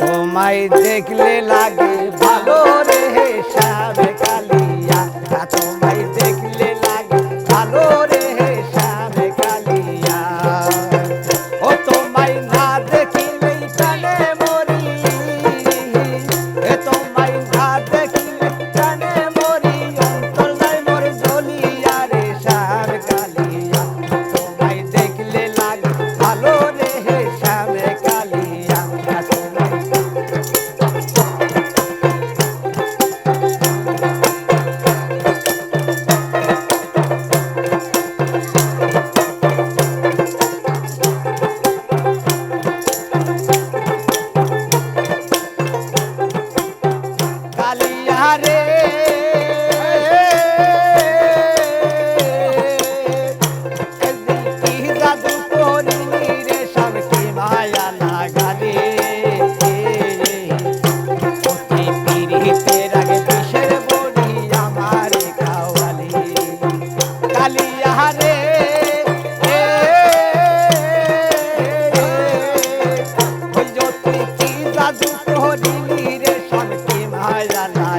তোমায় দেখলে লাগে ভালো রে সাবে কালিয়া। তোমায়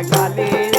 galera.